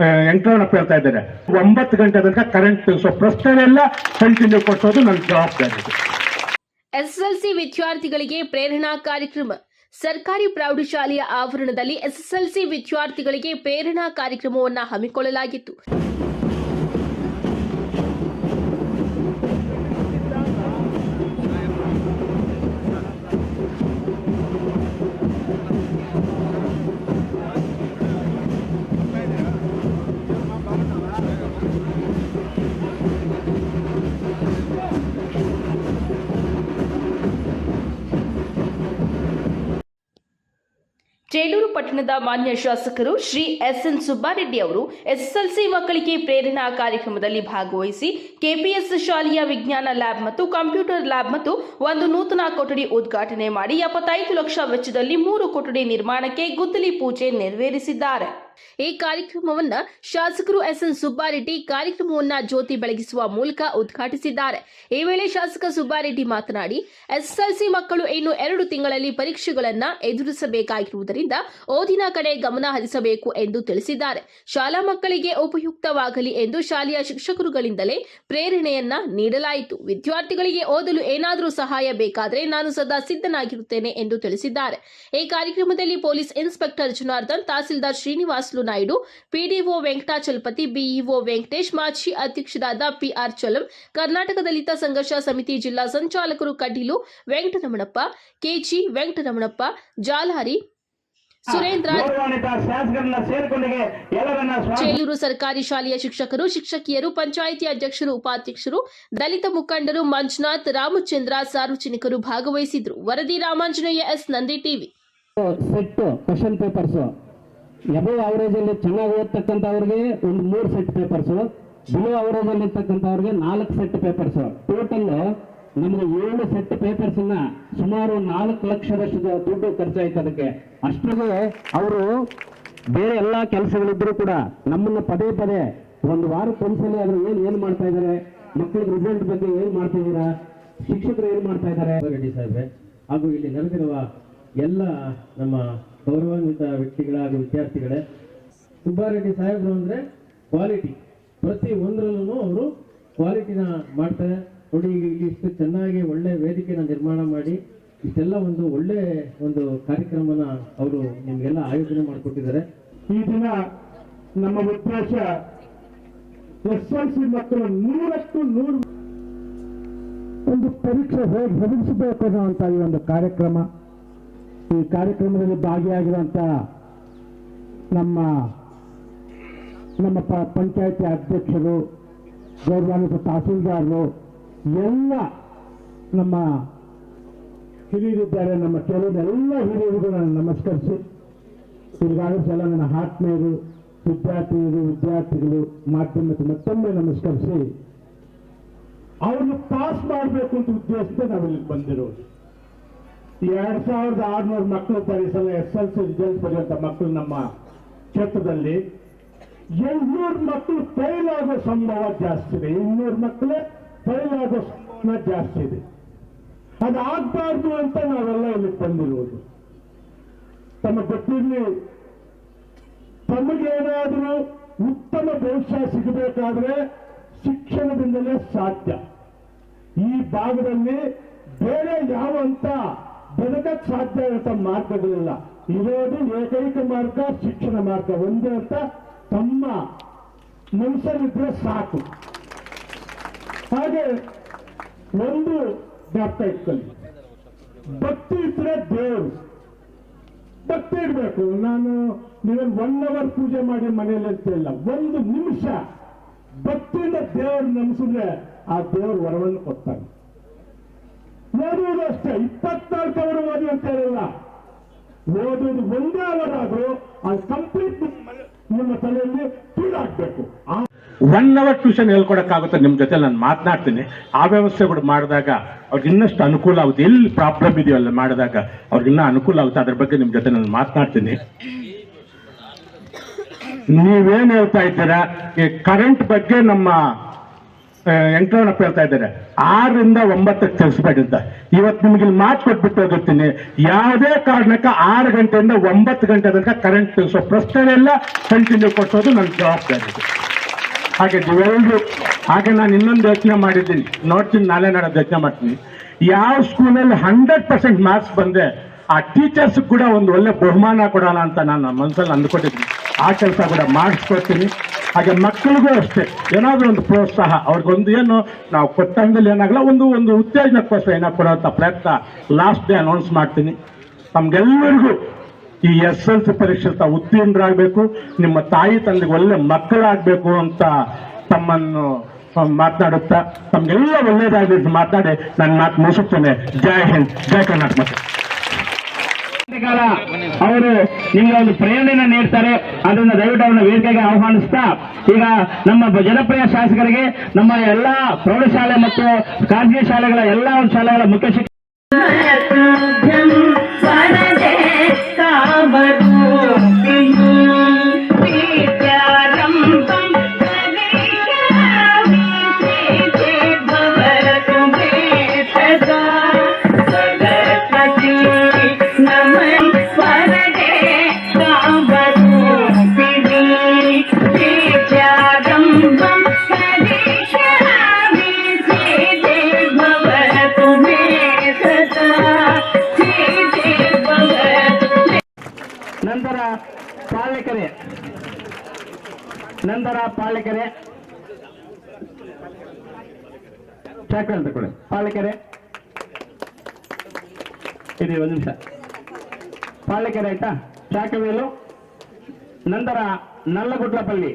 ವೆಂಕಟರಮಣಪ್ಪ ಹೇಳ್ತಾ ಇದ್ದಾರೆ ಒಂಬತ್ತು ಗಂಟೆ ತನಕ ಕರೆಂಟ್ ಸೊ ಪ್ರಶ್ನೆನೆಲ್ಲ ಕಂಟಿನ್ಯೂ ಕೊಡ್ಸೋದು ನನ್ನ ಜವಾಬ್ದಾರಿ. ಎಸ್ಎಸ್ಎಲ್ಸಿ ವಿದ್ಯಾರ್ಥಿಗಳಿಗೆ ಪ್ರೇರಣಾ ಕಾರ್ಯಕ್ರಮ. ಸರ್ಕಾರಿ ಪ್ರೌಢಶಾಲೆಯ ಆವರಣದಲ್ಲಿ ಎಸ್ಎಸ್ಎಲ್ಸಿ ವಿದ್ಯಾರ್ಥಿಗಳಿಗೆ ಪ್ರೇರಣಾ ಕಾರ್ಯಕ್ರಮವನ್ನು ಹಮ್ಮಿಕೊಳ್ಳಲಾಗಿತ್ತು. ಚೇಳೂರು ಪಟ್ಟಣದ ಮಾನ್ಯ ಶಾಸಕರು ಶ್ರೀ ಎಸ್ ಎನ್ ಸುಬ್ಬಾರೆಡ್ಡಿ ಅವರು ಎಸ್ಎಸ್ಎಲ್ಸಿ ಮಕ್ಕಳಿಗೆ ಪ್ರೇರಣಾ ಕಾರ್ಯಕ್ರಮದಲ್ಲಿ ಭಾಗವಹಿಸಿ ಕೆಪಿಎಸ್ ಶಾಲೆಯ ವಿಜ್ಞಾನ ಲ್ಯಾಬ್ ಮತ್ತು ಕಂಪ್ಯೂಟರ್ ಲ್ಯಾಬ್ ಮತ್ತು ಒಂದು ನೂತನ ಕೊಠಡಿ ಉದ್ಘಾಟನೆ ಮಾಡಿ ಎಪ್ಪತ್ತೈದು ಲಕ್ಷ ವೆಚ್ಚದಲ್ಲಿ ಮೂರು ಕೊಠಡಿ ನಿರ್ಮಾಣಕ್ಕೆ ಗುದ್ದಲಿ ಪೂಜೆ ನೆರವೇರಿಸಿದ್ದಾರೆ. ಈ ಕಾರ್ಯಕ್ರಮವನ್ನ ಶಾಸಕರು ಎಸ್ ಎನ್ ಸುಬ್ಬಾರೆಡ್ಡಿ ಕಾರ್ಯಕ್ರಮವನ್ನ ಜ್ಯೋತಿ ಬೆಳಗಿಸುವ ಮೂಲಕ ಉದ್ಘಾಟಿಸಿದ್ದಾರೆ. ಈ ವೇಳೆ ಶಾಸಕ ಸುಬ್ಬಾರೆಡ್ಡಿ ಮಾತನಾಡಿ, ಎಸ್ಎಸ್ಎಲ್ಸಿ ಮಕ್ಕಳು ಇನ್ನು ಎರಡು ತಿಂಗಳಲ್ಲಿ ಪರೀಕ್ಷೆಗಳನ್ನ ಎದುರಿಸಬೇಕಾಗಿರುವುದರಿಂದ ಓದಿನ ಕಡೆ ಗಮನ ಹರಿಸಬೇಕು ಎಂದು ತಿಳಿಸಿದ್ದಾರೆ. ಶಾಲಾ ಮಕ್ಕಳಿಗೆ ಉಪಯುಕ್ತವಾಗಲಿ ಎಂದು ಶಾಲೆಯ ಶಿಕ್ಷಕರುಗಳಿಂದಲೇ ಪ್ರೇರಣೆಯನ್ನ ನೀಡಲಾಯಿತು. ವಿದ್ಯಾರ್ಥಿಗಳಿಗೆ ಓದಲು ಏನಾದರೂ ಸಹಾಯ ಬೇಕಾದರೆ ನಾನು ಸದಾ ಸಿದ್ಧನಾಗಿರುತ್ತೇನೆ ಎಂದು ತಿಳಿಸಿದ್ದಾರೆ. ಈ ಕಾರ್ಯಕ್ರಮದಲ್ಲಿ police inspector Janardhan, tahsildar Srinivaslu Naidu, PDO Venkatachalapathi BEO Venkatesh, ಮಾಜಿ ಅಧ್ಯಕ್ಷರಾದ ಪಿಆರ್ ಚಲಂ, ಕರ್ನಾಟಕ ದಲಿತ ಸಂಘರ್ಷ ಸಮಿತಿ ಜಿಲ್ಲಾ ಸಂಚಾಲಕರು ಕಟೀಲು ವೆಂಕಟರಮಣಪ್ಪ, ಕೆಜಿ ವೆಂಕಟರಮಣಪ್ಪ, ಜಾಲಹರಿ ಸುರೇಂದ್ರ ಚೇಲೂರು ಸರ್ಕಾರಿ ಶಾಲೆಯ ಶಿಕ್ಷಕರು, ಶಿಕ್ಷಕಿಯರು, ಪಂಚಾಯಿತಿ ಅಧ್ಯಕ್ಷರು, ಉಪಾಧ್ಯಕ್ಷರು, ದಲಿತ ಮುಖಂಡರು ಮಂಜುನಾಥ್, ರಾಮಚಂದ್ರ ಸಾರ್ವಜನಿಕರು ಭಾಗವಹಿಸಿದ್ರು ವರದಿ Ramanjaneya S. Nandi TV. Papers. Above average ಅಲ್ಲಿ ಚೆನ್ನಾಗಿ ಓದ್ತಕ್ಕಂಥವ್ರಿಗೆ ಒಂದು ಮೂರು ಸೆಟ್ ಪೇಪರ್ಸ್ ಬಿಲೋ ಅವರೇಜ್ ಅಲ್ಲಿ ಇರ್ತಕ್ಕಂಥವ್ರಿಗೆ ನಾಲ್ಕು ಸೆಟ್ ಪೇಪರ್ಸ್ ಟೋಟಲ್ ನಮಗೆ ಏಳು ಸೆಟ್ ಪೇಪರ್ಸ್ನ ಸುಮಾರು ನಾಲ್ಕು ಲಕ್ಷದಷ್ಟು ದುಡ್ಡು ಖರ್ಚಾಯ್ತು ಅದಕ್ಕೆ. ಅಷ್ಟಿಗೆ ಅವರು ಬೇರೆ ಎಲ್ಲಾ ಕೆಲಸಗಳಿದ್ರು ಕೂಡ ನಮ್ಮನ್ನ ಪದೇ ಪದೇ ಒಂದು ವಾರಕ್ಕೆ ಒಂದ್ಸಲ ಆದರೆ ಏನ್ ಏನ್ ಮಾಡ್ತಾ ಇದಾರೆ ಮಕ್ಕಳಿಗೆ ರಿಸಲ್ಟ್ ಬಗ್ಗೆ ಏನ್ ಮಾಡ್ತಾ ಇದ್ದೀರಾ? ಶಿಕ್ಷಕರು ಏನ್ ಮಾಡ್ತಾ ಇದ್ದಾರೆ? ಹಾಗೂ ಇಲ್ಲಿ ನೆರೆದಿರುವ ಎಲ್ಲ ನಮ್ಮ ಗೌರವಾನ್ವಿತ ವ್ಯಕ್ತಿಗಳ ಹಾಗೂ ವಿದ್ಯಾರ್ಥಿಗಳೇ, ಸುಬ್ಬಾರೆಡ್ಡಿ ಸಾಹೇಬರು ಅಂದ್ರೆ ಕ್ವಾಲಿಟಿ ಪ್ರತಿ ಒಂದರಲ್ಲೂ ಅವರು ಕ್ವಾಲಿಟಿನ ಮಾಡ್ತಾರೆ. ನೋಡಿ, ಇಲ್ಲಿ ಇಷ್ಟು ಚೆನ್ನಾಗಿ ಒಳ್ಳೆ ವೇದಿಕೆನ ನಿರ್ಮಾಣ ಮಾಡಿ, ಇಷ್ಟೆಲ್ಲ ಒಂದು ಒಳ್ಳೆ ಒಂದು ಕಾರ್ಯಕ್ರಮನ ಅವರು ನಿಮಗೆಲ್ಲ ಆಯೋಜನೆ ಮಾಡಿಕೊಟ್ಟಿದ್ದಾರೆ. ಈ ದಿನ ನಮ್ಮ ಉದ್ದೇಶ ಎಸ್ ಎಲ್ ಸಿ ಮಕ್ಕಳು ನೂರಕ್ಕೂ ನೂರು ಒಂದು ಪರೀಕ್ಷೆ ಹೇಗೆ ಎದುರಿಸಬೇಕು ಅನ್ನುವಂಥ ಈ ಒಂದು ಕಾರ್ಯಕ್ರಮ. ಈ ಕಾರ್ಯಕ್ರಮದಲ್ಲಿ ಭಾಗಿಯಾಗಿರುವಂಥ ನಮ್ಮ ನಮ್ಮ ಪ, ಪಂಚಾಯತಿ ಅಧ್ಯಕ್ಷರು, ಗೌರವಾನ್ವಿತ ತಹಸೀಲ್ದಾರರು, ಎಲ್ಲ ನಮ್ಮ ಹಿರಿಯರಿದ್ದಾರೆ. ನಮ್ಮ ಕೆಲವೆಲ್ಲ ಹಿರಿಯರಿಗೂ ನಾನು ನಮಸ್ಕರಿಸಿ, ಈಗಾಗಲೇ ಎಲ್ಲ ನನ್ನ ಆತ್ಮೀಯರು, ವಿದ್ಯಾರ್ಥಿನಿಯರು, ವಿದ್ಯಾರ್ಥಿಗಳು, ಮಾಧ್ಯಮಕ್ಕೆ ಮತ್ತೊಮ್ಮೆ ನಮಸ್ಕರಿಸಿ, ಅವ್ರನ್ನ ಪಾಸ್ ಮಾಡಬೇಕು ಅಂತ ಉದ್ದೇಶದಿಂದ ನಾವಿಲ್ಲಿ ಬಂದಿರೋದು. ಎರಡ್ ಸಾವಿರದ ಆರುನೂರು ಮಕ್ಕಳು ಪರಿಸರ ಎಸ್ ಎಲ್ ಸಿ ರಿಸಲ್ಟ್ ಪಡೆಯುವಂತ ಮಕ್ಕಳು ನಮ್ಮ ಕ್ಷೇತ್ರದಲ್ಲಿ. ಎಂಟ್ನೂರು ಮಕ್ಕಳು ಫೈಲ್ ಆಗೋ ಸಂಭವ ಜಾಸ್ತಿ ಇದೆ. ಇನ್ನೂರು ಮಕ್ಕಳೇ ಫೈಲ್ ಆಗೋ ಸಂಭವ ಜಾಸ್ತಿ ಇದೆ. ಅದಾಗಬಾರ್ದು ಅಂತ ನಾವೆಲ್ಲ ಇಲ್ಲಿ ಬಂದಿರುವುದು ತಮ್ಮ ಗೊತ್ತಿರಲಿ, ತಮಗೇನಾದರೂ ಉತ್ತಮ ಭವಿಷ್ಯ ಸಿಗಬೇಕಾದ್ರೆ ಶಿಕ್ಷಣದಿಂದಲೇ ಸಾಧ್ಯ. ಈ ಭಾಗದಲ್ಲಿ ಬೇರೆ ಯಾವ ಅಂತ ಬದುಕಕ್ಕೆ ಸಾಧ್ಯ ಇರುವಂತ ಮಾರ್ಗಗಳಿಲ್ಲ ಇರೋದು ಏಕೈಕ ಮಾರ್ಗ, ಶಿಕ್ಷಣ ಮಾರ್ಗ. ಒಂದೇ ಅಂತ ತಮ್ಮ ಮನುಷ್ಯರಿದ್ರೆ ಸಾಕು. ಹಾಗೆ ಒಂದು ಜ್ಞಾಪಕ ಇಟ್ಕೊಳ್ಳಿ ಭಕ್ತಿ ಇದ್ರೆ ದೇವರು. ಭಕ್ತಿ ಇಡಬೇಕು ನಾನು ನೀವೇನು ಒನ್ ಅವರ್ ಪೂಜೆ ಮಾಡಿ ಮನೆಯಲ್ಲಿ ಅಂತ ಇಲ್ಲ. ಒಂದು ನಿಮಿಷ ಭಕ್ತಿಯಿಂದ ದೇವರು ನೆನೆಸಿದ್ರೆ ಆ ದೇವರು ವರವನ್ನು ಕೊಡ್ತಾನೆ ಓದುವುದು ಅಷ್ಟೇ. ಇಪ್ಪತ್ನಾಲ್ಕು ಅವರು ಓದಿ ಅಂತ ಹೇಳಿಲ್ಲ. ಓದುವುದು ಒಂದೇ ಅವರ್ ಆದರೂ ಅದು ಕಂಪ್ಲೀಟ್ ನಿಮ್ಮ ತಲೆಯಲ್ಲಿ ಆ ಒನ್ ಅವರ್ ಟ್ಯೂಷನ್ ಹೇಳ್ಕೊಡಕ್ಕಾಗುತ್ತೆ ನಿಮ್ಮ ಜೊತೆ ನಾನು ಮಾತನಾಡ್ತೀನಿ. ಆ ವ್ಯವಸ್ಥೆ ಕೂಡ ಮಾಡಿದಾಗ ಅವ್ರಿಗೆ ಇನ್ನಷ್ಟು ಅನುಕೂಲ ಆಗುತ್ತೆ. ಎಲ್ಲಿ ಪ್ರಾಬ್ಲಮ್ ಇದೆಯೋ ಅಲ್ಲ ಮಾಡಿದಾಗ ಅವ್ರಿಗೆ ಇನ್ನೂ ಅನುಕೂಲ ಆಗುತ್ತೆ. ಅದ್ರ ಬಗ್ಗೆ ನಿಮ್ಮ ಜೊತೆ ನಾನು ಮಾತನಾಡ್ತೀನಿ. ನೀವೇನು ಹೇಳ್ತಾ ಇದ್ದೀರಾ? ಈ ಕರೆಂಟ್ ಬಗ್ಗೆ ನಮ್ಮ ವೆಂಕಟರಮಣಪ್ಪ ಹೇಳ್ತಾ ಇದ್ದಾರೆ. ಆರರಿಂದ ಒಂಬತ್ತಕ್ಕೆ ಅಂತ ಇವತ್ತು ನಿಮಗೆ ಇಲ್ಲಿ ಮಾತು ಕೊಟ್ಬಿಟ್ಟು ಹೋಗುತ್ತೀನಿ ಯಾವುದೇ ಕಾರಣಕ್ಕೆ ಆರು ಗಂಟೆಯಿಂದ ಒಂಬತ್ತು ಗಂಟೆ ತನಕ ಕರೆಂಟ್ ತಿಳಿಸೋ ಪ್ರಶ್ನೆಲ್ಲ ಕಂಟಿನ್ಯೂ ಕೊಡ್ಸೋದು ನನ್ನ ಜವಾಬ್ದಾರಿ. ಹಾಗೆ ನೀವೆಲ್ಲರೂ ಹಾಗೆ ನಾನು ಇನ್ನೊಂದು ಯೋಚನೆ ಮಾಡಿದ್ದೀನಿ. ನೋಡ್ತೀನಿ, ನಾಳೆ ನಾಳೆ ಯೋಚನೆ ಮಾಡ್ತೀನಿ. ಯಾವ ಸ್ಕೂಲಲ್ಲಿ ಹಂಡ್ರೆಡ್ ಪರ್ಸೆಂಟ್ ಮಾರ್ಕ್ಸ್ ಬಂದೆ ಆ ಟೀಚರ್ಸ್ ಕೂಡ ಒಂದು ಒಳ್ಳೆ ಬಹುಮಾನ ಕೊಡೋಣ ಅಂತ ನಾನು ಮನಸ್ಸಲ್ಲಿ ಅಂದ್ಕೊಟ್ಟಿದ್ದೀನಿ ಆ ಕೆಲಸ ಕೂಡ ಮಾಡಿಸ್ಕೊಡ್ತೀನಿ. ಹಾಗೆ ಮಕ್ಕಳಿಗೂ ಅಷ್ಟೇ, ಏನಾದರೂ ಒಂದು ಪ್ರೋತ್ಸಾಹ. ಅವ್ರಿಗೊಂದು ಏನು, ನಾವು ಕೊಟ್ಟಂಗಲ್ಲಿ ಏನಾಗಲ್ಲ, ಒಂದು ಒಂದು ಉತ್ತೇಜನಕ್ಕೋಸ್ಕರ ಏನೋ ಕೊಡೋಂಥ ಪ್ರಯತ್ನ ಲಾಸ್ಟ್ ಡೇ ಅನೌನ್ಸ್ ಮಾಡ್ತೀನಿ. ತಮ್ಗೆಲ್ಲರಿಗೂ ಈ ಎಸ್ ಎಲ್ ಸಿ ಪರೀಕ್ಷೆ ಉತ್ತೀರ್ಣರಾಗಬೇಕು, ನಿಮ್ಮ ತಾಯಿ ತಂದೆಗೆ ಒಳ್ಳೆ ಮಕ್ಕಳಾಗಬೇಕು ಅಂತ ತಮ್ಮನ್ನು ಮಾತನಾಡುತ್ತಾ, ತಮ್ಗೆಲ್ಲ ಒಳ್ಳೆಯದಾಗಲಿ ಮಾತನಾಡಿ, ನನ್ನ ಮಾತು ಮುಗಿಸುತ್ತೇನೆ. ಜೈ ಹಿಂದ್, ಜೈ ಕರ್ನಾಟಕ ಕಾಲ ಅವರು ನಿಮಗೆ ಒಂದು ಪ್ರೇರಣೆನ ನೀಡ್ತಾರೆ. ಅದನ್ನ ದಯವಿಟ್ಟು ಅವರನ್ನ ವೇದಿಕೆಗೆ ಆಹ್ವಾನಿಸ್ತಾ. ಈಗ ನಮ್ಮ ಜನಪ್ರಿಯ ಶಾಸಕರಿಗೆ ನಮ್ಮ ಎಲ್ಲಾ ಪ್ರೌಢಶಾಲೆ ಮತ್ತು ಖಾಸಗಿ ಶಾಲೆಗಳ ಎಲ್ಲಾ ಶಾಲೆಗಳ ಮುಖ್ಯ ಶಿಕ್ಷಕ ಪಾಳ್ಯಕೆರೆ ನಂತರ ಪಾಳ್ಯಕೆರೆ ಅಂತ ತಗೊಳ್ಳಿ ಪಾಳ್ಯಕೆರೆ ಇದೆ ಒಂದು ನಿಮಿಷ. ಪಾಳ್ಯಕೆರೆ ಆಯ್ತಾ? ಚಾಕವೇಲು ನಂತರ ನಲ್ಲಗುಟ್ಲಪಲ್ಲಿ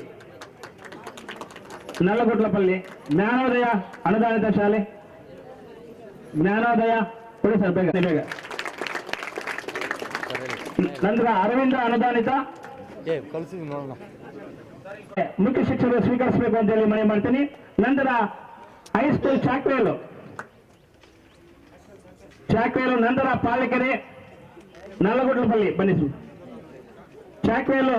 ನಲ್ಲಗುಟ್ಲಪಲ್ಲಿ ಜ್ಞಾನೋದಯ ಅನುದಾನಿತ ಶಾಲೆ. ಜ್ಞಾನೋದಯ. ಕೊಡಿ ಸರ್ ಬೇಗ ಬೇಗ. ನಂತರ ಅರವಿಂದ ಅನುದಾನಿತ. ಮುಖ್ಯ ಶಿಕ್ಷಕರು ಸ್ವೀಕರಿಸಬೇಕು ಅಂತ ಹೇಳಿ ಮನೆ ಮಾಡ್ತೀನಿ ನಂತರ ಹೈಸ್ಕೂಲ್ ಚಾಕ್ವೇಲು ಚಾಕ್ವೇಲು ನಂತರ ಪಾಲಿಕೆರೆ ನಲ್ಲಗುಡ್ಲಪಲ್ಲಿ ಬನ್ನಿ ಸ್ವಾಮಿ. ಚಾಕ್ವೇಲು